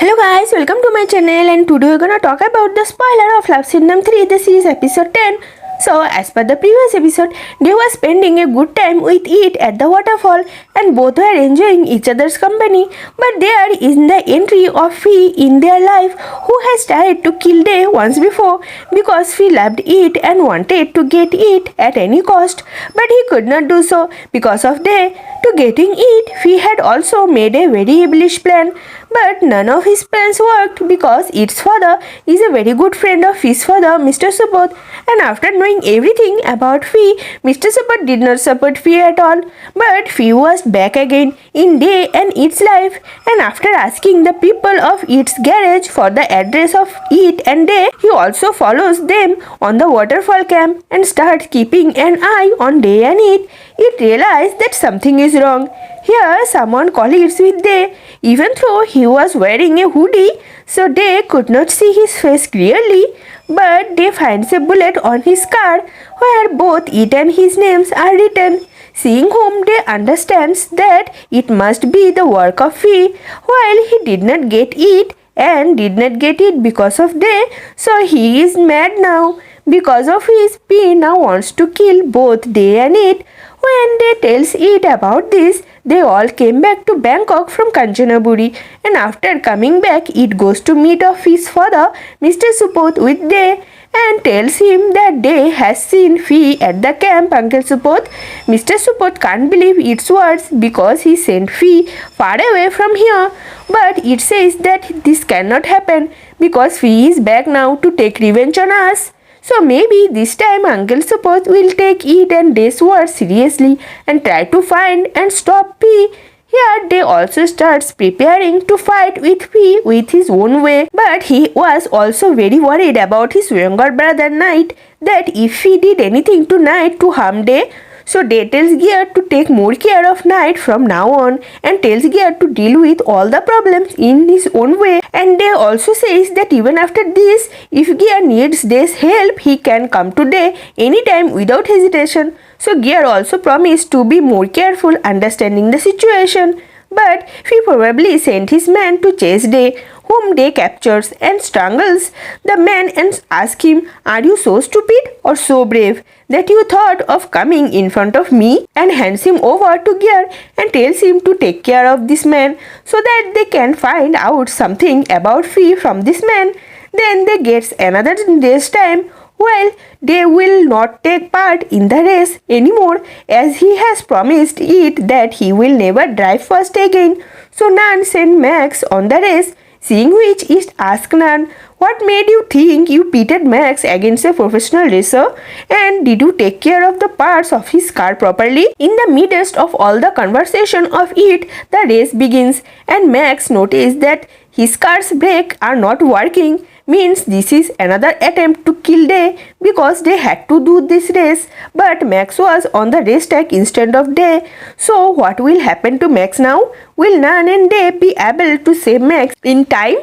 Hello guys, welcome to my channel and today we're gonna talk about the spoiler of Love Syndrome 3, the series episode 10. So, as per the previous episode, they were spending a good time with it at the waterfall and both were enjoying each other's company. But there is the entry of Fee in their life who has tried to kill Day once before because Fee loved it and wanted to get it at any cost. But he could not do so because of Day. To getting it, Fee had also made a very hellish plan. But none of his plans worked because its father is a very good friend of his father, Mr. Subodh. And after knowing everything about Fee, Mr. Subodh did not support Fee at all. But Fee was back again in Day and its life. And after asking the people of its garage for the address of it and Day, he also follows them on the waterfall camp and starts keeping an eye on Day and it. It realized that something is wrong. Here, someone collides with Day, even though he was wearing a hoodie, so Day could not see his face clearly. But Day finds a bullet on his card where both it and his names are written. Seeing whom Day understands that it must be the work of Fee, while he did not get it and did not get it because of Day, so he is mad now. Because of his P now wants to kill both Day and it. When Day tells it about this, they all came back to Bangkok from Kanchanaburi and after coming back, it goes to meet of his father, Mr. Supoth with Day and tells him that Day has seen Fee at the camp, Uncle Supoth. Mr. Supoth can't believe its words because he sent Fee far away from here. But it says that this cannot happen because Fee is back now to take revenge on us. So maybe this time Uncle Suppose will take it and Day's words seriously and try to find and stop P. Here Day also starts preparing to fight with P with his own way. But he was also very worried about his younger brother Knight that if he did anything to Knight to harm Day, so Day tells Gear to take more care of Knight from now on and tells Gear to deal with all the problems in his own way. And Day also says that even after this, if Gear needs Day's help, he can come to Day anytime without hesitation. So Gear also promised to be more careful understanding the situation. But he probably sent his man to chase Day, whom they captures and strangles the man and asks him, Are you so stupid or so brave that you thought of coming in front of me? And hands him over to Gear and tells him to take care of this man so that they can find out something about Fee from this man. Then they gets another day's time well, they will not take part in the race anymore as he has promised it that he will never drive first again. So Nan sent Max on the race, seeing which it asked Nan, What made you think you pitted Max against a professional racer? And did you take care of the parts of his car properly? In the midst of all the conversation of it, the race begins and Max noticed that his car's brakes are not working means this is another attempt to kill Day because they had to do this race but Max was on the racetrack instead of Day. So what will happen to Max now? Will Nan and Day be able to save Max in time?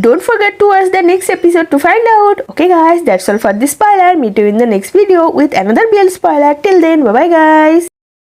Don't forget to watch the next episode to find out. Okay guys, that's all for this spoiler. Meet you in the next video with another BL spoiler. Till then, bye bye guys.